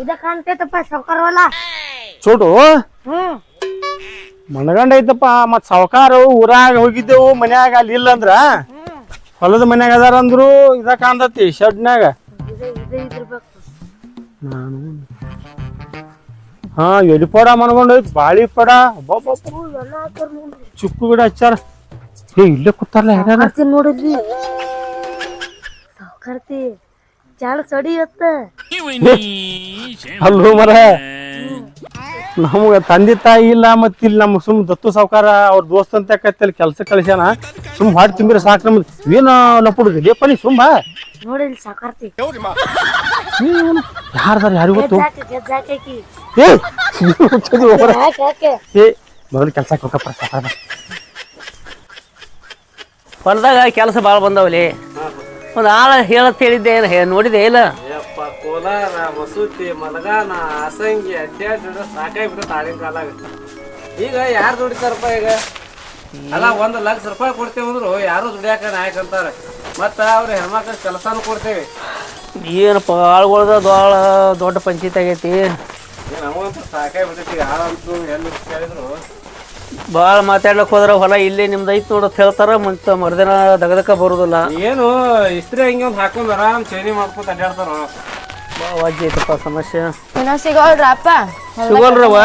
ಇದ ಕಾಣ್ತೈತಪ್ಪ ಸೌಕರ್ವಲ್ಲ ಚೋಟು ಹ್ಮ್. ಮನಗಂಡ ಐತಪ್ಪ ಮತ್ ಸಾವುಕಾರ ಊರಾಗ ಹೋಗಿದ್ದೆವು ಮನ್ಯಾಗ ಅಲ್ಲಿ ಇಲ್ಲ ಅಂದ್ರ? ಹೊಲದ ಮನ್ಯಾಗ ಅದಾರ ಅಂದ್ರು ಇದ ಕಾಣ್ತತಿ ಶೆಡ್ನ್ಯಾಗ. ಇದ ಇದ ಇದಿರ್ಬೇಕು. ನಾನು ಹಾ ಎಲ್ಲಿ ಪಡ ಮನಗೊಂಡ ಬಾಳಿ ಪಡ ಚುಕ್ಕು ಗಿಡ ಹಚ್ಚಾರ. ಏ ಇಲ್ಲೇ ಕೂತಾರಲ್ಲ ಯಾರ ನೋಡಿದ್ವಿ. ಸಾವ್ಕಾರ್ತಿ. ಜಾಳ ಸಡಿ ಇವತ್ತ ಅಲ್ಲೂ ಮರ. ನಮಗ ತಂದೆ ತಾಯಿ ಇಲ್ಲ ಮತ್ತ ಇಲ್ಲಿ ನಮ್ ಸುಮ್ ದತ್ತು ಸಾವುಕಾರ ಅವ್ರ ದೋಸ್ತ ಅಂತ ಯಾಕತ್ತಲ್ಲಿ ಕೆಲ್ಸ ಕಳಿಸ್ಯಾನ? ಸುಮ್ ಹಾಡ್ ತುಂಬಿರ ಸಾಕ್ ನಮ್ದು. ಏನ ಲಪುಡುದು ಲೇಪ ನೀ ಸುಮ್ಮ ನೋಡಿ ಸಾವ್ಕಾರ್ತಿ ಯಾರ್ದಾರ ಯಾರಿಗೂ ಗೊತ್ತು? ಏ ಏ ಮೊದಲು ಕೆಲ್ಸಕ್ಕೆ ಹೋಗಪ್ಪ ಸಾವ್ಕಾರ. ಹೊಲದಾಗ ಕೆಲಸ ಭಾಳ ಬಂದವಲಿ. ಒಂದು ಆಳ ಹೇಳತ್ ಹೇಳಿದ್ದೆ ಏನು ಹೇ ನೋಡಿದೆ ಇಲ್ಲ? ಯಪ್ಪ ಕೋಲಾರ ಮಸೂತಿ ಮಲಗಾನ ಅಸಂಗಿ ಸಾಕಾಗಿ ಬಿಡುತ್ತೆ ಆಗಿನ ಕಾಲಾಗ. ಈಗ ಯಾರು ದುಡಿತಾರಪ್ಪ ಈಗ? ಅಲ್ಲ ಒಂದು ಲಕ್ಷ ರೂಪಾಯಿ ಕೊಡ್ತೇವೆ ಅಂದ್ರು ಯಾರು ದುಡಿಯಾಕ ನಾಯಕ ಅಂತಾರೆ. ಮತ್ತ ಅವ್ರ ಹೆಣ್ಮಕ್ಳ ಕೆಲಸನೂ ಕೊಡ್ತೇವೆ. ಏನಪ್ಪ ಆಳ್ಗೊಳ್ದ ಭಾಳ ದೊಡ್ಡ ಪಂಚಾಯತ್ ಆಗೈತಿ. ಏನ್ ಅವಂತೂ ಸಾಕಾಗ್ಬಿಟ್ಟೈತಿ. ಯಾರಂತೂ ಎಲ್ಲಿ ಕೇಳಿದ್ರು ಭಾಳ ಮಾತಾಡ್ಲಕ್ ಹೋದ್ರ ಹೊಲ ಇಲ್ಲಿ ನಿಮ್ದು ಐತ್ ನೋಡತ್ ಹೇಳ್ತಾರ ಮುಂಚೆ ಮರ್ದಿನ ದಗದಕ್ಕ ಬರುದಿಲ್ಲ. ಏನು ಇಸ್ತ್ರಿ ಹಂಗೆ ಒಂದು ಹಾಕೊಂಡ್ ಆರಾಮ್ ಚೇನಿ ಮಾಡ್ಕೊತ ಅಡ್ಡಾಡ್ತಾರ ಭಾಳ ವಾಜ್ಯ ಐತಪ್ಪ ಸಮಸ್ಯೆ. ಇನ್ನ ಸಿಗೋಲ್ರಪ್ಪ ಸಿಗೋಲ್ರವ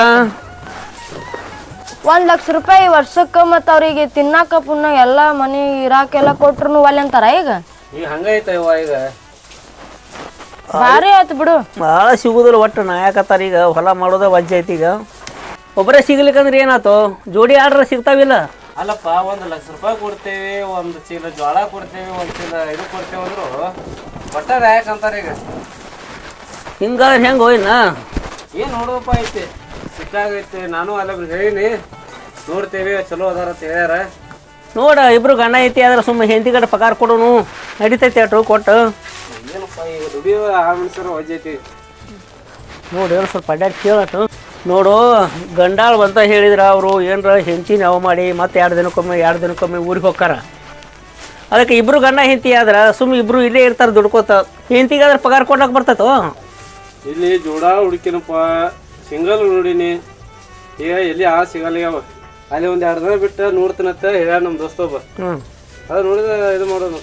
ಒಂದ್ ಲಕ್ಷ ರೂಪಾಯಿ ವರ್ಷಕ್ಕ ಮತ್ತ ಅವ್ರಿಗೆ ತಿನ್ನಾಕ ಪುಣ್ಣ ಎಲ್ಲಾ ಮನಿ ಇರಾಕೆಲ್ಲ ಕೊಟ್ರು ಒಲ್ಲೆ ಅಂತಾರ ಈಗ? ಈಗ ಹಂಗೈತವ ಈಗ. ಭಾರಿ ಆಯ್ತು ಬಿಡು. ಭಾಳ ಸಿಗುದಿಲ್ಲ ಒಟ್ಟು ನಾಯಕತ್ತಾರ ಈಗ ಹೊಲ ಮಾಡೋದ ವಜ್ಜ ಐತಿ ಈಗ. ಒಬ್ಬರೇ ಸಿಗ್ಲಿಕ್ಕಂದ್ರೆ ಏನಾಯ್ತು? ಜೋಡಿ ಆರ್ಡ್ರ್ ಸಿಗ್ತಾವಿಲ್ಲ? ಅಲ್ಲಪ್ಪ ಒಂದು ಲಕ್ಷ ರೂಪಾಯಿ ಕೊಡ್ತೇವೆ ಒಂದು ಚೀಲ ಜೋಳ ಕೊಡ್ತೇವೆ ಒಂದು ಚೀಲ ಇದು ಕೊಡ್ತೇವೆ ಅಂದ್ರು ಒಟ್ಟ ಅಂತಾರ ಈಗ. ಹಿಂಗಾದ್ರೆ ಹೆಂಗೆ ಹೋಯ್ನ? ಏನ್ ನೋಡೋದಪ್ಪ ಐತಿ? ಸಿಕ್ಕಾಗೈತಿ ನಾನು ಅಲ್ಲ ಹೇಳೀನಿ. ನೋಡ್ತೇವೆ ಚಲೋ ಅದಾರ ಅಂತ ಹೇಳ್ಯಾರ. ನೋಡ ಇಬ್ರು ಗಂಡ ಐತಿ ಆದ್ರೆ ಸುಮ್ಮನೆ ಹೆಂಡತಿ ಕಡೆ ಪಗಾರ ಕೊಡೋನು. ನಡಿತೈತಿ ಅಟ್ರು ಕೊಟ್ಟು. ಏನಪ್ಪ ಈಗ ದುಡಿಯೋ ಆ ಮನುಷ್ಯರು ವಜ್ಜೈತಿ. ನೋಡಿ ಸ್ವಲ್ಪ ಅಡ್ಡಾಡಿ ಕೇಳಟ್ಟು ನೋಡು ಗಂಡಾಳ್ ಅಂತ ಹೇಳಿದ್ರ ಅವರು ಏನರ ಹೆಂಚಿನ ಯಾವ ಮಾಡಿ ಮತ್ತೆ ಎರಡು ದಿನಕ್ಕೊಮ್ಮೆ ಎರಡು ದಿನಕ್ಕೊಮ್ಮೆ ಊರಿಗೆ ಹೋಗ್ತಾರ ಅದಕ್ಕೆ ಇಬ್ರು ಗಂಡ ಹೆಂಡತಿ ಆದ್ರೆ ಸುಮ್ಮನೆ ಇಬ್ರು ಇಲ್ಲೇ ಇರ್ತಾರೆ ದುಡ್ಕೋತ. ಹೆಂಡತಿಗಾದ್ರೆ ಪಗಾರ ಕೊಡಕ್ಕೆ ಬರ್ತತೋ? ಇಲ್ಲಿ ಜೋಡ ಹುಡುಕಿನಪ್ಪ ಸಿಂಗಲ್ ನೋಡಿನಿ. ಈಗ ಎಲ್ಲಿ ಆ ಸಿಗಲ್ಲ ಅಲ್ಲಿ ಒಂದು ಎರಡು ದಿನ ಬಿಟ್ಟು ನೋಡ್ತೀನಂತ ಹೇಳ್ಯಾರ ನಮ್ಮ ದೋಸ್ತ ಒಬ್ಬ. ಹ್ಞೂ ಅದು ನೋಡಿದ್ರೆ ಇದು ಮಾಡೋದು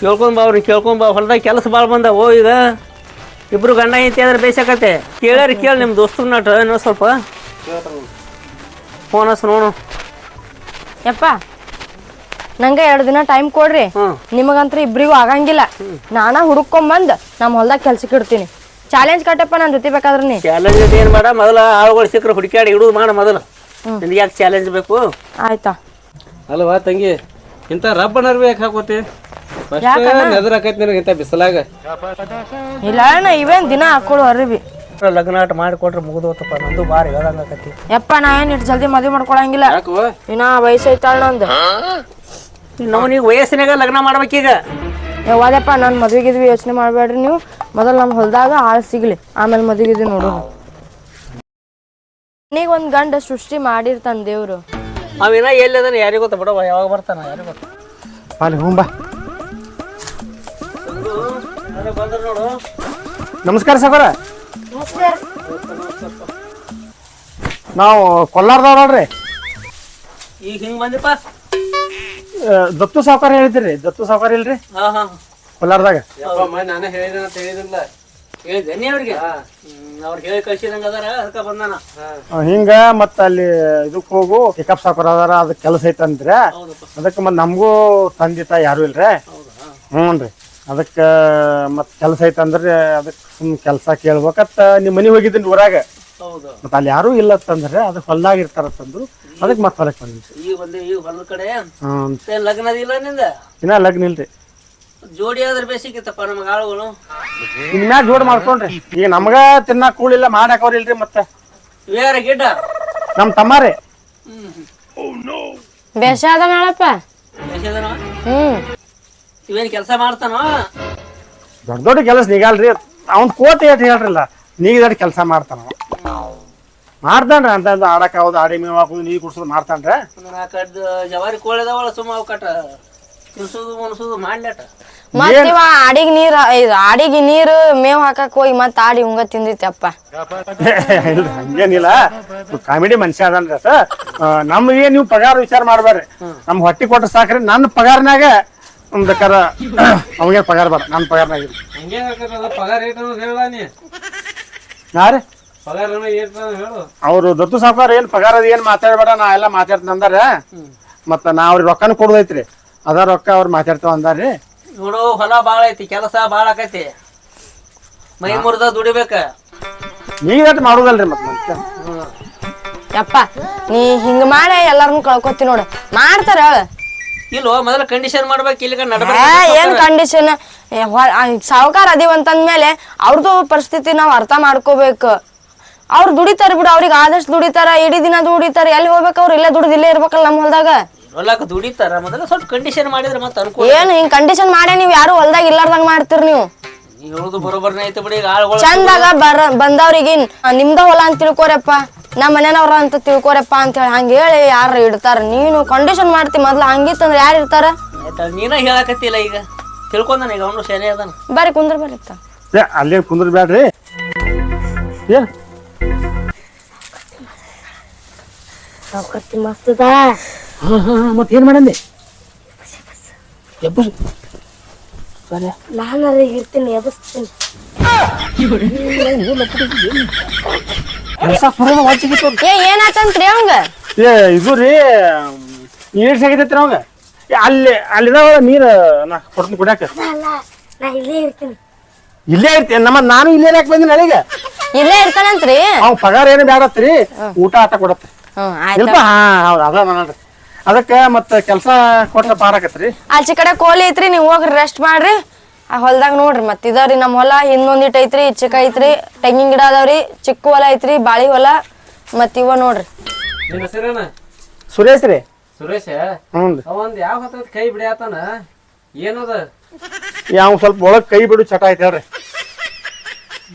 ಕೇಳ್ಕೊಂಡ್ ಬಾ ಅವ್ರಿಗೆ ಕೇಳ್ಕೊಂಡ್ ಬಾ ಹೊಲ್ದಾಗ ಕೆಲಸ ಭಾಳ ಬಂದವು ಈಗ. ಇಬ್ರು ಗಂಡ ಹೆಂಡತಿ ಆದ್ರೆ ಬೇಸಾಕತ್ತೆ ಕೇಳಾರಿ ಕೇಳಿ ನಿಮ್ಮ ದೋಸ್ತರ ನಟ ಏನೋ ಸ್ವಲ್ಪ. ಫೋನ್ ಹಸ್ ನೋಡು. ಯಪ್ಪ ನಂಗ ಎರಡು ದಿನ ಟೈಮ್ ಕೊಡ್ರಿ. ಹ್ಮ್. ನಿಮಗಂತ್ರ ಇಬ್ರಿಗೂ ಆಗಂಗಿಲ್ಲ. ನಾನ ಹುಡುಕೊಂಬಂದ್ ನಮ್ಮ ಹೊಲ್ದಾಗ ಕೆಲ್ಸಕ್ಕೆ ಇಡ್ತೀನಿ. ಚಾಲೆಂಜ್ ಕಟ್ಟಪ್ಪ ನಾನು ಜೊತೆ ಬೇಕಾದ್ರೆ ನೀ. ಚಾಲೆಂಜ್ ಏನು ಮಾಡ ಮೊದಲ ಆಳುಗಳು ಸಿಕ್ಕರೆ ಹುಡುಕಾಡಿ ಇಡುದು ಮಾಡ ಮೊದಲು. ನಿನಗೆ ಯಾಕೆ ಚಾಲೆಂಜ್ ಬೇಕು? ಆಯ್ತಾ? ಅಲ್ವಾ ತಂಗಿ ಇಂಥ ರಬ್ಬ ಅರ್ವಿ ಯಾಕೆ ಹಾಕೋತಿ? ನೆದರ್ ಹಾಕೈತಿ ನಿನಗೆ ಇಂಥ ಬಿಸಿಲಾಗ? ಇಲ್ಲ ಅಣ್ಣ ಇವೇನ್ ದಿನ ಹಾಕೊಳ್ಳು ಅರಿವಿ. ಲಗ್ನಾಟ ಮಾಡಿಕೊಟ್ರೆ ಮುಗಿದೋತಪ್ಪ ನಂದು ಬಾರಿ ಹೇಳ್ದಂಗಾಕತಿ ಯಪ್ಪ ನಾ ಏನ್ ಇಟ್ಟು ಜಲ್ದಿ ಮದ್ವೆ ಮಾಡ್ಕೊಳಂಗಿಲ್ಲ. ಯಾಕೋ ಇನ್ನ ವಯಸ್ಸೈತಾಳ ನಂದು. ನವನಿಗೆ ವಯಸ್ಸಿನಾಗ ಲಗ್ನ ಮಾಡ್ಬೇಕೀಗ ಯಾವ್ದಪ್ಪ ನಾನು ಮದ್ವೆಗಿದ್ವಿ ಯೋಚನೆ ಮಾಡಬೇಡ್ರಿ ನೀವು. ಮೊದಲು ನಮ್ಮ ಹೊಲದಾಗ ಆಳ್ ಸಿಗ್ಲಿ ಆಮೇಲೆ ಮದುವೆಗಿದ್ವಿ ನೋಡು. ನೀಗ ಒಂದ್ ಗಂಡ ಸೃಷ್ಟಿ ಮಾಡಿರ್ತಾನ ದೇವ್ರು. ಅವಿನ ಎಲ್ಲದನ ಯಾರಿಗೂ ಗೊತ್ತ ಬಿಡವ ಯಾವಾಗ ಬರ್ತಾನ ಯಾರಿಗೂ ಗೊತ್ತ? ಅಲ್ಲಿ ಹ್ಞೂ ಬಾ. ನಮಸ್ಕಾರ ಸಾಕೋರ ನಾವು ಕೊಲ್ಲಾರದವ್ರಲ್ರಿ ಈಗ ಹಿಂಗೆ ಬಂದಿಪ್ಪ? ದತ್ತು ಸಾವ್ಕಾರ ಹೇಳಿದ್ರಿ ದತ್ತು ಸಾವ್ಕಾರ ಇಲ್ರಿ? ಹಾಂ ಹಾಂ. ಕೊಲ್ಲಾರ್ದಾಗ. ನಾನೇ ಹೇಳಿದ ಅಂತ ಹೇಳಿದಿಲ್ಲ ಹೇಳಿದೆ ನೀ ಅವ್ರಿಗೆ? ಅವ್ರು ಹೇಳಿ ಕಳ್ಸಿದಂಗೆ ಅದಾರ ಅದಕ್ಕೆ ಬಂದಾನ. ಹಿಂಗ ಮತ್ತ ಅಲ್ಲಿ ಇದಕ್ ಹೋಗು ಪಿಕಪ್ ಸಾಕರ್ ಅದಾರ ಅದಕ್ಕೆ ಕೆಲಸ ಐತಂದ್ರೆ ಅದಕ್ಕೆ ಮತ್ ನಮಗೂ ತಂದೆ ತಾಯಿ ಯಾರು ಇಲ್ರಿ? ಹ್ಞೂ ರೀ ಅದಕ್ಕೆ ಮತ್ತೆ ಕೆಲಸ ಐತಂದ್ರೆ ಅದಕ್ಕೆ ಸುಮ್ ಕೆಲಸ ಕೇಳ್ಬೇಕತ್ತ ನಿಮ್ಮ ಮನೆ ಹೋಗಿದ್ದೀನಿ ಊರಾಗ. ಹೌದು. ಮತ್ತೆ ಅಲ್ಲಿ ಯಾರು ಇಲ್ಲ ಅಂತಂದ್ರೆ ಅದಕ್ಕೆ ಹೊಲ್ದಾಗ ಇರ್ತಾರಂತಂದ್ರು ಅದಕ್ಕೆ ಮತ್ತೆ ಹೊಲಕ್ಕೆ ಬಂದಿನಿ ಈ ಒಂದೇ ಈಗ ಹೊಲದ ಕಡೆ ಹ್ಮ್ ಏನ್ ಲಗ್ನ ಅದಿಲ್ಲ ನಿಂದ? ಇನ್ನ ಲಗ್ನ ಇಲ್ರಿ. ಜೋಡಿ ಆದ್ರೆ ಬೇಸಿಗಿತ್ತಪ್ಪ ನಮಗೆ ಆಳುಗಳು. ಇನ್ ಮ್ಯಾಗ ಜೋಡ್ ಮಾಡ್ಕೊಂಡ್ರಿ. ಈಗ ನಮಗ ತಿನ್ನಾಕ ಕೂಳಿಲ್ಲ ಮಾಡಾಕವ್ರ ಇಲ್ರಿ ಮತ್ತೆ. ಬೇರೆ ಗಿಡ್ಡ? ನಮ್ ತಮ್ಮಾರಿ ಬೇಷ ಅದ ನಾಳಪ್ಪ ಎಷ್ಟಿದಾನ? ಹ್ಮ್. ಇವೇನ್ ಕೆಲಸ ಮಾಡ್ತಾನೋ? ದೊಡ್ಡ ದೊಡ್ಡ ಕೆಲಸ ನಿಗಲ್ರಿ ಅವನ್ ಕೋತಿ ಏಟ್ ಹೇಳ್ರಲ್ಲ ನೀಗ ದೊಡ್ಡ ಕೆಲಸ ಮಾಡ್ತಾನ ಮಾಡ್ತಾನ್ರ ಅಂತ ಆಡಕ್ ಹೌದು ಆಡಿ ಮೇವ್ ಹಾಕೋದು ನೀರು ಕುಡ್ಸೋದು ಮಾಡ್ತಾನ್ರಿ. ಜವಾರಿ ಕೋಳಿ ಜವಾರಿ ಕೋಳಿದಾವಳ ಸುಮ್ಮ ಅವು ಕಟ್ಟ ತಿನ್ಸೋದು ಮುನ್ಸೋದು ಮಾಡ್ಲಾಟ ಮತ್ ಇವ ಆಡಿಗ್ ನೀರ್ ಇದು ಆಡಿಗೆ ನೀರು ಮೇವ್ ಹಾಕಕ್ ಹೋಗಿ ಮತ್ ಆಡಿ ಹುಂಗ ತಿಂದಿತ್ತಪ್ಪ ಇಲ್ರಿ ಹಂಗೇನಿಲ್ಲ. ಕಾಮಿಡಿ ಮನುಷ್ಯ ಅದನ್ರಿ ಅದ. ನಮ್ಗೆ ನೀವು ಪಗಾರ ವಿಚಾರ ಮಾಡ್ಬೇಡ್ರಿ. ನಮ್ ಹೊಟ್ಟಿ ಕೊಟ್ರ ಸಾಕ್ರಿ ನನ್ನ ಪಗಾರನಾಗ ಬೇಕಾರೆ ಅವಂಗೆ ಪಗಾರ ಬೇಡ ನನ್ನ ಪಗಾರನಾಗ. ಹಂಗೆ ಪಗಾರ ಏಟ್ ಅನ್ನೋದು ಹೇಳ ನೀ ನಾ ರೀ? ಪಗಾರ ಏಟ್ ಅನ್ನೋದು ಹೇಳು. ಅವ್ರು ದತ್ತು ಸಾವುಕಾರ ಏನ್ ಪಗಾರ ಅದ ಏನ್ ಮಾತಾಡ್ಬೇಡ ನಾ ಎಲ್ಲ ಮಾತಾಡ್ತೀನಿ ಅಂದಾರ. ಮತ್ತ ನಾ ಅವ್ರಿಗೆ ರೊಕ್ಕನ ಕೊಡುದೈತ್ರಿ. ಅದ ರೊಕ್ಕ ಅವ್ರು ಮಾತಾಡ್ತಾವ ಅಂದಾರ್ರಿ ನೋಡು ಹೊಲ ಭಾಳ ಐತಿ ಕೆಲಸ ಭಾಳ ಆಕೈತಿ. ಮೈ ಮುರ್ದ ದುಡಿಬೇಕ. ನೀವೇಟ್ ಮಾಡುದಲ್ರಿ ಮತ್ತೆ ಮತ್ತೆ? ಯಪ್ಪ ನೀ ಹಿಂಗ್ ಮಾಡಿ ಎಲ್ಲಾರ್ಗು ಕಳ್ಕೊತಿ ನೋಡು. ಮಾಡ್ತಾರ ಹೇಳ. ಇಲ್ವೋ ಮೊದಲ ಕಂಡೀಷನ್ ಮಾಡ್ಬೇಕು ಇಲ್ಲಿ ಏ, ನಡ್ಬೇಕು ಏನ್ ಕಂಡೀಷನ್ ಸಾವುಕಾರ ಅದೀವ್ ಅಂತಂದ್ಮೇಲೆ ಅವ್ರದ್ದು ಪರಿಸ್ಥಿತಿ ನಾವ್ ಅರ್ಥ ಮಾಡ್ಕೋಬೇಕು. ಅವ್ರ ದುಡಿತಾರ ಬಿಡು ಅವ್ರಿಗೆ ಆದಷ್ಟು ದುಡಿತಾರ ಇಡೀ ದಿನ ದುಡಿತಾರ ಎಲ್ಲಿ ಹೋಗ್ಬೇಕು ಅವ್ರು? ಇಲ್ಲೇ ದುಡ್ದು ಇಲ್ಲೇ ಇರ್ಬೇಕಲ್ಲ ನಮ್ಮ ಹೊಲದಾಗ? ಹೊಲಕ್ಕೆ ದುಡಿತಾರ? ಮೊದಲ ಸ್ವಲ್ಪ ಕಂಡೀಷನ್ ಮಾಡಿದ್ರೆ ಮತ್ತೆ ಅನುಕೂಲ ಏನ್ ಹಿಂಗ್ ಕಂಡೀಷನ್ ಮಾಡೇ ನೀವು ಯಾರು ಹೊಲ್ದಾಗ ಇಲ್ಲಾರ್ದಂಗ ಮಾಡ್ತೀರಿ ನೀವು? ನೀ ಹೇಳುದು ಬರೋಬರ್ನೇ ಐತೆ ಬಿಡಿ ಈಗ ಆಳ್ಗಳು ಚಂದಾಗ ಬರ ಬಂದವ್ರಿಗೆ ನಿಮ್ದ ಹೊಲ ಅಂತ ತಿಳ್ಕೊರಪ್ಪ. ನಮ್ಮ ಮನೆಯವ್ರ ಅಂತ ತಿಳ್ಕೊರಪ್ಪ ಅಂತ ಹೇಳಿ ಹಂಗೆ ಹೇಳಿ ಯಾರು ಇಡ್ತಾರ. ನೀನು ಕಂಡೀಷನ್ ಮಾಡ್ತಿ ಮೊದ್ಲು ಹಂಗಿತ್ತಂದ್ರೆ ಯಾರು ಇರ್ತಾರ ನೀನ ಹೇಳಕತ್ತಿಲ್ಲ ಈಗ. ತಿಳ್ಕೊಂಡ ಈಗ ಅವನು ಸರಿ ಅದಾನ. ಬರ್ರಿ ಕುಂದ್ರ ಬರ್ರಿ. ಏ ಅಲ್ಲೇ ಕುಂದ್ರ ಬ್ಯಾಡ್ರಿ. ಏನ್ ಸಾವುಕಾರ್ತಿ ಮಸ್ತ್ ಅದ. ಮತ್ ಏನ್ ಮಾಡಂದೆ? ನಾನು ಇರ್ತೀನಿ ಎಬ್ಬಿಸ್ತೀನಿ. ಏ ಏನಾತಂತ್ರಿ ಅವಂಗ? ಏ ಇದು ರೀ ನೀರ್ ಸಾಗತೈತ್ರಿ ಅವಂಗ. ಏ, ಅಲ್ಲಿ ಅಲ್ಲಿದಾವ ನೀರು ನಾ ಕೊಡ್ತೀನಿ ಕುಡ್ಯಾಕ ಇಲ್ಲೇ ಇರ್ತೀನಿ. ಇಲ್ಲೇ ಇರ್ತೀನಿ ನಮ್ಮ ನಾನು ಇಲ್ಲೇ ಯಾಕೆ ಬಂದಿನಿ ಅಲ್ಲಿಗೆ? ಇಲ್ಲೇ ಇರ್ತಾನಂತ್ರಿ? ಅವ್ ಪಗಾರ ಏನು ಬೇಡತ್ರಿ ಊಟ ಆಟ ಕೊಡತ್ರಿ ಹ್ಮ್ ಆಯ್ತ. ಹಾ ಹೌದು ಅದ ನೋಡ್ರಿ ಅದಕ್ಕ ಮತ್ತೆ ಕೆಲಸ ಕೊಟ್ರ ಪಾರಾಕತ್ರಿ ಆಚೆ ಕಡೆ ಕೋಲಿ ಐತ್ರಿ ನೀವ್ ಹೋಗ್ರಿ ರೆಸ್ಟ್ ಮಾಡ್ರಿ. ಆ ಹೊಲ್ದಾಗ ನೋಡ್ರಿ ಮತ್ತೆ ಇದಾವ್ರಿ ನಮ್ ಹೊಲ ಹಿಂದೊಂದಿಟ್ ಐತ್ರಿ ಚಿಕ್ಕ ಐತ್ರಿ ತೆಂಗಿನ ಗಿಡ ಅದಾವ್ರಿ ಚಿಕ್ಕ ಹೊಲ ಐತ್ರಿ ಬಾಳಿ ಹೊಲ ಮತ್ ಇವ ನೋಡ್ರಿ. ನಿನ್ನ ಹೆಸರೇನ? ಸುರೇಶ್ ರೀ. ಸುರೇಶ? ಹ್ಞೂ ಅವಂದ್ ಯಾವ ಹೊತ್ತ ಕೈ ಬಿಡ್ಯಾತನ? ಏನದ? ಯಾವ ಸ್ವಲ್ಪ ಒಳಗ್ ಕೈ ಬಿಡು ಚಟ ಐತೆ ಹೇಳ್ರಿ.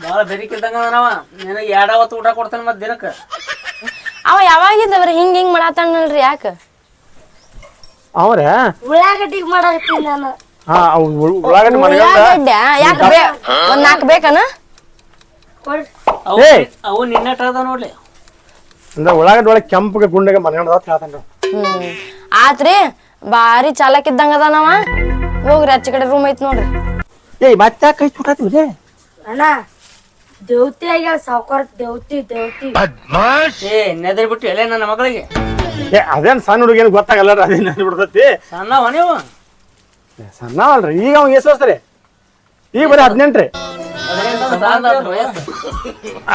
ಭಾಳ ಬೆರಿಕಿದ್ದಂಗ ಅದಾನವ ನಿನಗೆ ಎರಡ ಹೊತ್ತು ಊಟ ಕೊಡ್ತಾನೆ ಮತ್ತೆ ದಿನಕ್ಕೆ. ಅವ ಯಾವಾಗಿದ್ದವ್ರಿ ಹಿಂಗ್ ಹಿಂಗ್ ಮಾಡತ್ತಾನಲ್ರಿ ಯಾಕ? ಅವ್ರ? ಉಳ್ಳಾಗಡ್ಡಿಗೆ ಮಾಡಾಕತ್ತೀನಿ ನಾನು. ಹಾ ಅವು ಉಳ್- ಉಳ್ಳಾಗಡ್ಡಿ ಮನೆಗಂಡ ಉಳ್ಳಾಗಡ್ಡೆ ಯಾಕ ಬೇ ಒಂದ್ ನಾಲ್ಕು ಬೇಕನ? ಅವು ಏಯ್! ಅವು ನಿನ್ನಟ ಅದ ನೋಡ್ಲಿ. ಅಂದ್ರೆ ಉಳ್ಳಾಗಡ್ಡಿ ಒಳಗೆ ಕೆಂಪಗೆ ಗುಂಡಗೆ ಮನೆಗಂಡ ಹ್ಮ್. ಆತ್ರಿ ಬಾರಿ ಚಾಲಕ್ ಇದ್ದಂಗ ಅದಾನವ ಹೋಗ್ರಿ ಆಚೆ ಕಡೆ ರೂಮ್ ಐತ್ ನೋಡ್ರಿ. ಏಯ್ ಮತ್ತೆ ಕೈ ಚುಟಾತಿವಿ ಅಣ್ಣ ದೇವತಿ ಆಗ್ಯಾಳ ಸಾವುಕಾರ ದೇವತಿ ದೇವತಿ. ಏ ನೆದರ್ ಬಿಟ್ಟು ಎಲೆ ನನ್ನ ಮಗಳಿಗೆ. ಏ ಅದೇನ್ ಸಣ್ಣ ಹುಡುಗೇನು ಗೊತ್ತಾಗಲ್ಲ ಅದೇನ್ ಬಿಡ್ತೈತಿ ಸಣ್ಣ ನೀವು? ಸಣ್ಣ ಅಲ್ರಿ ಈಗ ಅವ್ ಎಸ್ ವರ್ಷ ರೀ? ಈಗ ಬರೀ ಹದಿನೆಂಟ್ರಿ. ರೀ ಸಾಲ ಆತು ವಯಸ್ಸು.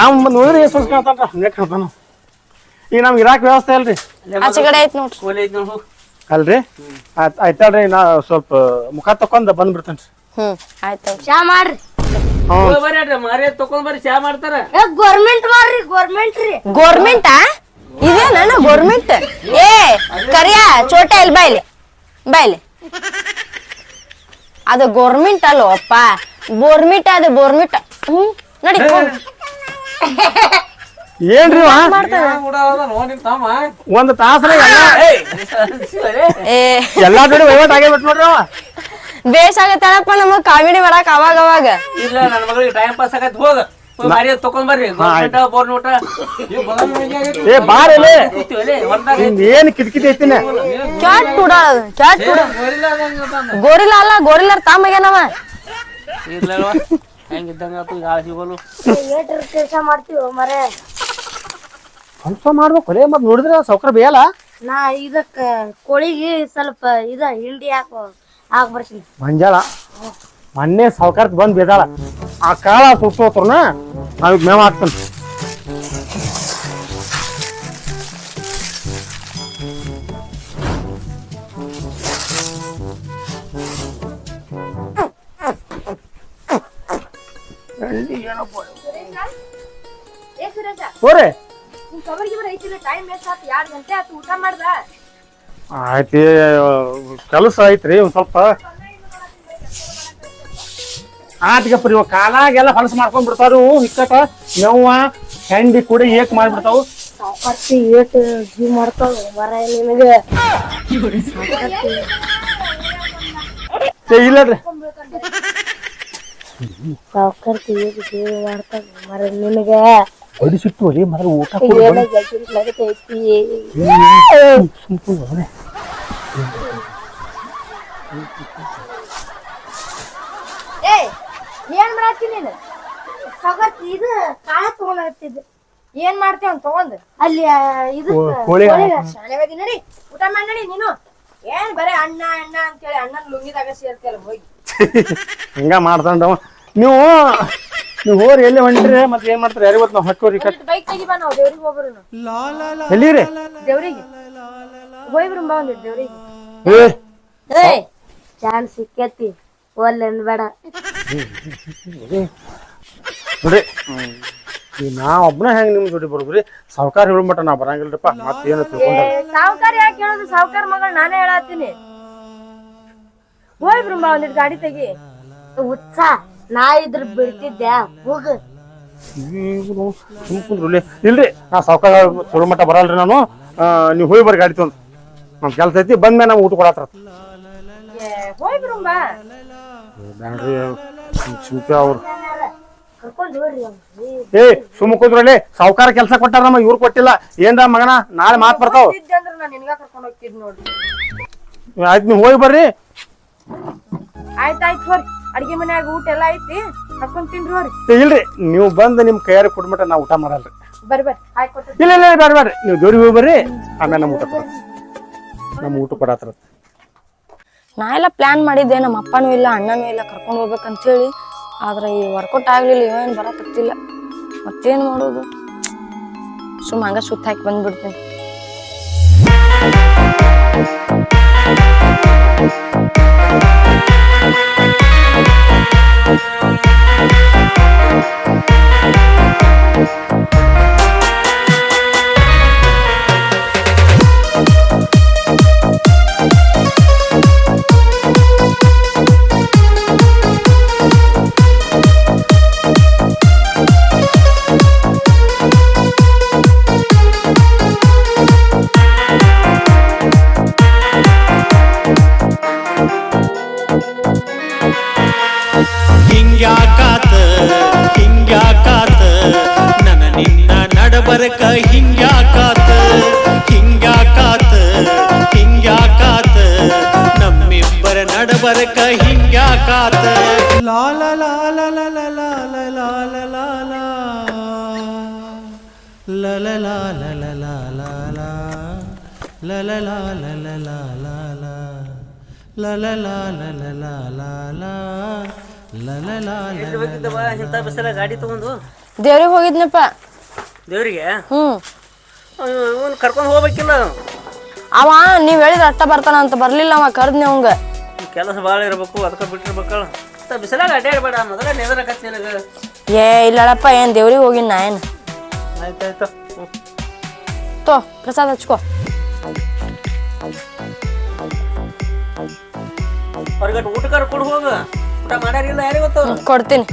ಅವ್ ನೋಡ್ರಿ ಎಸ್ ವರ್ಷ ಕಾಣ್ತಾನ್ರ ಹಂಗೆ ಕಾಣ್ತಾನ ಈಗ ನಮ್ಗೆ ಇರಾಕ್ ವ್ಯವಸ್ಥೆ ಅಲ್ರಿ? ಐತ್ ನೋಡ್ರಿ. ಅಲ್ರಿ? ಆಯ್ತ್ ಆಯ್ತಲ್ರಿ ನಾ ಸ್ವಲ್ಪ ಮುಖ ತಕೊಂಡ್ ಹ್ಮ್ ಆಯ್ತು ಚಾ ಮಾಡ್ರಿ. ಮಾರಿ ತಕೊಂಡ್ ಬರ್ರಿ ಚಾ ಮಾಡ್ತಾರ. ಏ ಗೋರ್ಮೆಂಟ್ ಮಾಡ್ರಿ ಗೋರ್ಮೆಂಟ್ ರೀ. ಗೋರ್ಮೆಂಟಾ ಇದೇನ ಗೋರ್ಮೆಂಟ್ ಏ ಕರಿಯ ಚೋಟ ಇಲ್ಲಿ ಬಾಯ್ಲಿ ಬಾಯ್ಲಿ ಅದು ಗೋರ್ಮೆಂಟ್ ಅಲ್ಲೋ ಅಪ್ಪ. ಬೋರ್ಮಿಟ ಅದು ಬೋರ್ಮಿಟ ಹ್ಮ್ ನಡಿ. ಏನ್ರಿ ಒಂದ್ ತಾಸ್ರ ಎಲ್ಲ ವಹಿವಾಟ್ ಆಗೇ ಬಿಟ್ ನೋಡ್ರಿ ಅವ ಬೇಸಾಗತ್ತಳಪ್ಪ ನಮಗ್ ಕಾಮಿಡಿ ಮಾಡಕ್ ಅವಾಗ ಅವಾಗ ಇಲ್ಲ ನನ್ನ ಮಗಳಿಗೆ ಟೈಮ್ ಪಾಸ್ ಆಗತ್ ಹೋಗ. ಏ ಏನ್ ಕಿಟಕಿಟ್ ಐತಿನ? ಕ್ಯಾಟ್ ಕ್ಯಾಟ್ ಗೋರಿಲ್ಲ ಅಲ್ಲ ಗೋರಿಲ್ಲ ತಾಮಗ್ಯಾನವ ಹೆಂಗಿದ್ದಂಗ ಸಿಗೋಲು. ಕೆಲಸ ಮಾಡ್ತೀವಿ ಮರೆ ಸ್ವಲ್ಪ ಮಾಡ್ಬೇಕು ರೇ ಮತ್ ನೋಡಿದ್ರೆ ಸೌಕರ್ಯ ಬೇಯಲ್ಲ? ನಾ ಇದಕ್ಕ ಕೋಳಿಗೆ ಸ್ವಲ್ಪ ಇದ ಹಿಂಡಿ ಹಾಕೋ ಹಾಕ್ ಬರ್ತೀನಿ ಮಂಜಾಳ ಮೊನ್ನೆ ಸಾವ್ಕಾರ್ಕ್ ಬಂದ್ ಬೇದಾಳ ಆ ಕಾಳ ಸುಟ್ಟೋತ್ರನ ನಾವ್ ಮೇವ್ ಹಾಕ್ತಾನ. ಹೋರಿ. ಆಯ್ತು ಕೆಲಸ ಐತ್ರಿ ಒಂದ್ ಸ್ವಲ್ಪ. ಆತ್ಗಪ್ಪ ಇವ ಕಾಲಾಗೆಲ್ಲ ಹೊಲಸು ಮಾಡ್ಕೊಂಡ್ ಬಿಡ್ತಾರು ಹಿಕ್ಕಟ ನೋವ ಹೆಂಡಿ ಕೂಡ ಏಕ್ ಮಾಡ್ಬಿಡ್ತಾವು ಸಾವುಕಾರ್ತಿ ಏಟ್ ಜೀವ ಮಾಡ್ತಾವ ಮರ ನಿನಗೆ ಇಲ್ಲಡ್ರಿ ಏಟ್ ತೆಗಿಯೋದು ಮಾಡ್ತಾನ ಮರ ನಿನಗ ಹೊಡಿಸಿಟ್ಟು ರೀ ಮೊದಲು ಊಟ ಗೆಲ್ತಿರ್ಲಾಗತೈತಿ ಏಯ್ ಏನ್ ಮಾಡತ್ತಿ ನೀನು? ಇದು ಕಾಳ ತಗೊಂಡ್ ಏನ್ ಮಾಡ್ತೀವ ತಗೊಂಡ್? ಅಲ್ಲಿ ಇದು ಕೋಳಿ ಶಾಲೆವದಿ ನಡಿ. ಊಟ ಮಾಡಿ ನಡಿ ನೀನು. ಏನ್ ಬರೇ ಅಣ್ಣ ಅಣ್ಣ ಅಂತೇಳಿ ಅಣ್ಣನ್ ಲುಂಗಿದಾಗ ಸೇರ್ತಿಯಲ್ಲ ಹೋಗಿ. ಹಿಂಗ ಮಾಡ್ತಾನ ನೀವು ನೀವು ಹೋರಿ ಎಲ್ಲಿ ಹೊಂಟ್ರಿ? ಮತ್ತೆ ಏನ್ ಮಾಡ್ತಾರೆ? ಯಾರಿಗೂ ಗೊತ್ತು ನಾವು ಹಕ್ಕೋರಿ ಬೈಕ್ ತೆಗಿ ಬಾ ನಾವು ದೇವ್ರಿಗೆ ಹೋಗ್ರು ಎಲ್ಲಿರಿ? ದೇವ್ರಿಗೆ. ಹೋಯ್ಬ್ರು ಬಾ ಒಂದಿಟ್ಟು ದೇವ್ರಿಗೆ. ಏ. ಏಯ್. ಚಾನ್ಸ್ ಸಿಕ್ಕೇತಿ. ಒಲ್ಲೆನ್ ಬೇಡ. ನೋಡ್ರಿ ಈ ನಾ ಒಬ್ಬನ ಹೆಂಗ್ ನಿಮ್ ಜೋಡಿ ಬರೋದ್ರಿ ಸಾವ್ಕಾರ ಮಟ್ಟ ನಾ ಬರಂಗಿಲ್ರಿಪ್ಪ ಮತ್ತೇನು ತಿಳ್ಕೊಂಡ್ರಿ ಸಾವುಕಾರ ಯಾಕೆ ಹೇಳೋದು? ಸಾವುಕಾರ ಮಗಳು ನಾನೇ ಹೇಳತ್ತೀನಿ. ಹೋಯ್ ಬ್ರಹ್ಮ ಒಂದಿಟ್ ಗಾಡಿ ತೆಗಿ. ಉತ್ಸಾಹ ನಾ ಇದ್ರ ಬಿಡ್ತಿದ್ದೆ. ಹೋಗ. ಕುಂದ್ರಲ್ಲಿ ಇಲ್ರಿ ನಾ ಸಾವ್ಕಾರ ಚಲೋ ಮಟ್ಟ ಬರಲ್ರಿ ನಾನು. ನೀವು ಹೋಯ್ ಹೋಗಿ ಬರ್ರಿ ಗಾಡಿ ತೊಂದ್ ನಮ್ ಕೆಲ್ಸ ಐತಿ ಬಂದ್ಮೇಲೆ ನಮ್ಗೆ ಊಟ ಕೊಡತ್ರ. ಹೋಯ್ ಬಾ ಅವ್ರು. ಹೋಗ್ರಿ ಅವ್ನ. ಏ ಸುಮ್ಮ ಕುಂದ್ರಲ್ಲಿ ಸಾವ್ಕಾರ ಕೆಲಸ ಕೊಟ್ಟಾರ ನಮ್ಮ ಇವ್ರು ಕೊಟ್ಟಿಲ್ಲ. ಏನ್ರ ಮಗನ ನಾಳೆ ಮಾತ್ ಬರ್ತಾವ. ಆಯ್ತು ನೀವು ಹೋಗಿ ಬರ್ರಿ. ಆಯ್ತಾಯ್ತು ಅಡಿಗೆ ಮನ್ಯಾಗ ಊಟ ಎಲ್ಲ ಐತಿ ಹಾಕೊಂಡ್ ತಿನ್ರಿ ಹೋರಿ ಇಲ್ರಿ. ನೀವು ಬಂದು ನಿಮ್ ಕೈಯಾರ ಕೊಟ್ಬಿಟ್ಟ ನಾ ಊಟ ಮಾಡಲ್ರಿ. ಬರ್ರಿ ಬರ್ರಿ. ಆಯ್ತು ಕೊಟ್ಟು ಇಲ್ಲ ಇಲ್ಲ ಬೇಡ ಬೇಡ್ರಿ ನೀವು ದೇವ್ರಿಗೆ ಹೋಗಿ ಬರ್ರಿ. ಆಮೇಲೆ ನಮ್ಮ ಊಟ ಕೊಡ ನಮ್ಮ ಊಟ ಕೊಡತ್ರ. ನಾ ಎಲ್ಲ ಪ್ಲಾನ್ ಮಾಡಿದ್ದೆ, ನಮ್ಮ ಅಪ್ಪನೂ ಇಲ್ಲ, ಅಣ್ಣನೂ ಇಲ್ಲ, ಕರ್ಕೊಂಡು ಹೋಗ್ಬೇಕಂತ ಹೇಳಿ ಆದ್ರೆ ಈ ವರ್ಕೌಟ್ ಆಗಲಿಲ್ಲ ಇವೇನು ಬರಕತ್ತಿಲ್ಲ. ಮತ್ತೇನು ಮಾಡೋದು? ಸುಮ್ಮ ಹಂಗ ಸುತ್ತ ಹಾಕಿ ಬಂದ್ಬಿಡ್ತೀನಿ. ಬರಕ ಹಿಂಗ್ಯಾಕಾತ ಹಿಂಗ್ಯಾಕಾತ ಹಿಂಗ್ಯಾಕಾತ ನಮ್ಮಿಬ್ಬರ ನಡಬರಕ ಹಿಂಗ್ಯಾಕಾತ ಲಾಲ ಲಾಲ ಲಾಲ ಲಾಲ ಲಾಲ ಲಾಲ ಲಲ ಲಾಲ ಲಾಲ ಲಾಲ ಲಲ ಲಾಲ ಲಾಲ ಲಾಲ ಲಲ ಲಾಲ ಲಾಲ ಲಾಲ ಲಲ ಲಾಲ ಗಾಡಿ ತಗೊಂಡು ದೇವ್ರಿಗೆ ಹೋಗಿದ್ನಪ್ಪ ದೇವ್ರಿಗೆ? ಹ್ಞೂ. ಇವನು ಕರ್ಕೊಂಡು ಹೋಗ್ಬೇಕಿಲ್ಲ. ಅವ ನೀವು ಹೇಳಿದ ಅಟ್ಟ ಬರ್ತಾನ ಅಂತ ಬರ್ಲಿಲ್ಲ ಅವ ಕರ್ದ್ನಿ ಅವಂಗ. ಕೆಲಸ ಭಾಳ ಇರ್ಬೇಕು ಅದಕ್ಕೆ ಬಿಟ್ಟಿರ್ಬೇಕಲ್ಲ. ಇಂಥ ಬಿಸಿಲಾಗ ಅಡ್ಡಾಡ್ಬೇಡ ಮೊದಲ ನೆದರಕತ್ತಿ ನಿನಗೆ. ಏ ಇಲ್ಲಪ್ಪ ಏನ್ ದೇವ್ರಿಗೆ ಹೋಗಿನ ನಾ ಏನು? ಆಯ್ತಾಯ್ತು. ತೋ ಪ್ರಸಾದ ಹಚ್ಕೋ. ಹೊರಗಡೆ ಊಟಕ್ಕಾರ ಕೊಡು ಹೋಗು. ಊಟ ಮಾಡ್ಯಾರಿಲ್ಲ ಯಾರಿಗೊತ್ತು ಕೊಡ್ತೀನಿ.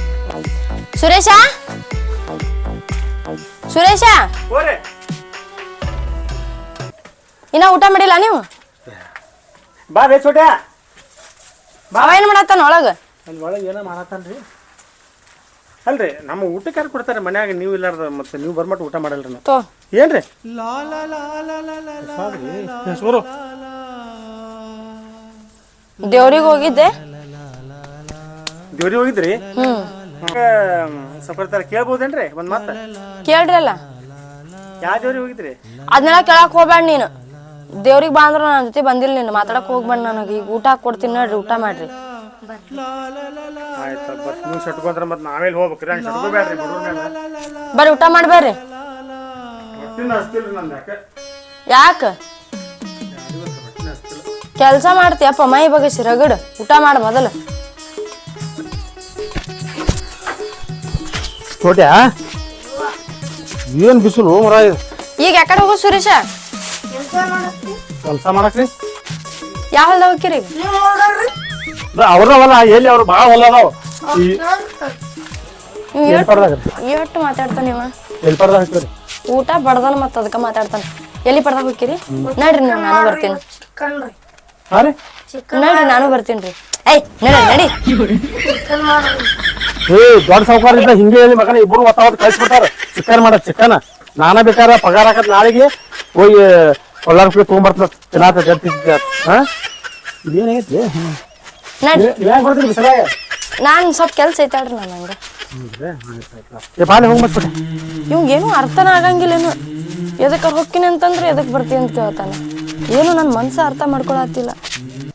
ಸುರೇಶ? ಸುರೇಶ? ಹೋರಿ. ಇನ್ನ ಊಟ ಮಾಡಿಲ್ಲ ನೀವು? ಬಾ ಬೇ ಚೋಟ್ಯಾ ಅವ ಏನ್ ಮಾಡತ್ತಾನ ಒಳಗ? ಅಲ್ಲಿ ಒಳಗೆ ಏನೋ ಮಾಡತ್ತಾನ್ರಿ. ಅಲ್ರಿ ನಮ್ಮ ಊಟಕ್ಕೆ ಯಾರು ಕೊಡ್ತಾರೆ ಮನ್ಯಾಗ ನೀವು ಇಲ್ಲಾರ್ದ ಮತ್ತೆ ನೀವು ಬರ್ಮಟ್ಟು ಊಟ ಮಾಡಲ್ರಿ ನಾವು. ತೋ. ಏನ್ರಿ? ಸೋರು. ದೇವ್ರಿಗೆ ಹೋಗಿದ್ದೆ. ದೇವ್ರಿಗೆ ಹೋಗಿದ್ರಿ? ಹ್ಮ್. ಸ್ವಲ್ಪ ಕೇಳ್ಬೋದೇನ್ರಿ? ಒಂದ್ ಮಾತ. ಕೇಳ್ರಲ್ಲ ಯಾವ ದೇವ್ರಿಗೆ ಹೋಗಿದ್ರಿ? ಅದನ್ನೆಲ್ಲ ಕೇಳಕ್ ಹೋಗ್ಬೇಡ ನೀನು. ದೇವ್ರಿಗೆ ಬಾ ಅಂದ್ರ ನನ್ನ ಜೊತೆ ಬಂದಿಲ್ಲ ನೀನು. ಮಾತಾಡಕ್ ಹೋಗ್ಬೇಡ ನನಗೆ. ಈಗ ಊಟ ಕೊಡ್ತೀನಿ ನೋಡ್ರಿ ಊಟ ಮಾಡ್ರಿ. ಆಯ್ತು ಬರ್ರಿ. ನೀವು ಸಟ್ಕೊಂಡ್ರೆ ಮತ್ತೆ ನಾವೇಲಿ ಹೋಗ್ಬೇಕ್ರಿ ಹಂಗೆ ಸಟ್ಕೋಬೇಡ್ರಿ ಬರ್ರಿ ಊಟ ಮಾಡ್ಬೇಡ್ರಿ ಯಾಕ? ಕೆಲ್ಸ ಮಾಡ್ತೀಯಪ್ಪ ಮೈ ಬಗ್ಗೆ ರಗಡ್. ಊಟ ಮಾಡ ಮೊದಲ. ಚೋಟ್ಯಾ ಏನ್ ಬಿಸಿಲು ಮರ ಈಗ ಯಾಕಡೆ ಹೋಗೋ ಸುರೇಶ? ಕೆಲಸ ಮಾಡಕ್ರಿ. ಯಾವ ಹೊಲ್ದಾಗ ಹೋಗ್ತೀರಿ ಈಗ ಅವ್ರವಲ್ಲ ಎಲ್ಲಿ ಅವ್ರು ಭಾಳ ಹೊಲ ಅದಾವ. ಎಷ್ಟು ಮಾತಾಡ್ತಾನ ಇವ ಎಲ್ಲಿ ಪಡ್ದಾಗ ಹಾಕ್ರಿ ಊಟ ಬಡ್ದಾನ ಮತ್ತ ಅದಕ್ಕ ಮಾತಾಡ್ತಾನ. ಎಲ್ಲಿ ಪಡ್ದಾಗ ಹೋಗಿರಿ ನಡ್ರಿ ನೀವು ನಾನು ಬರ್ತೀನಿ. ಕಣ್ರಿ ಹಾ ನಡಿ ನಾನು ಬರ್ತೀನಿ ರೀ. ಏಯ್ ನಡಿ ನಡಿ. ಏ ದೊಡ್ಡ ಸಾವುಕಾರ ಇದ್ದ ಹಿಂಗೆ ಹೇಳಿ ಮಗನ ಇಬ್ರು ಒತ್ತಾವತ್ ಕಳಿಸ್ಬಿಟ್ಟಾರ. ಚಿಕನ್ ಮಾಡ ಚಿಕನ್. ನಾನ ಬೇಕಾರ ಪಗಾರ ಹಾಕದ್ ನಾಳೆಗೆ ಹೋಗಿ ಕೊಳ್ಳಾರ ರೂಪಾಯಿ ತೊಗೊಂಬರ್ತದ ತಿನ್ನಾತ ಜಲ್ತಿದ್ದ ಹಾ? ಇದೇನಾಗೈತಿ ಬಿಸಿಲಾಗ ನಾನ್ ಸ್ವಲ್ಪ ಕೆಲ್ಸ ಐತಾಳ್ರಿ ನಾನು ಹಂಗ. ಏ ಬಾಲಿ ಹೋಗಿ ಏನು ಅರ್ಥನ ಆಗಂಗಿಲ್ಲೇನು ಎದಕ್ಕೆ ಹೊಕ್ಕಿನಿ ಅಂತಂದ್ರೆ ಎದಕ್ ಬರ್ತೀನಿ ಅಂತ ಕೇಳ್ತಾನೆ ಏನು ನನ್ನ ಮನ್ಸ ಅರ್ಥ ಮಾಡ್ಕೊಳತ್ತಿಲ್ಲ.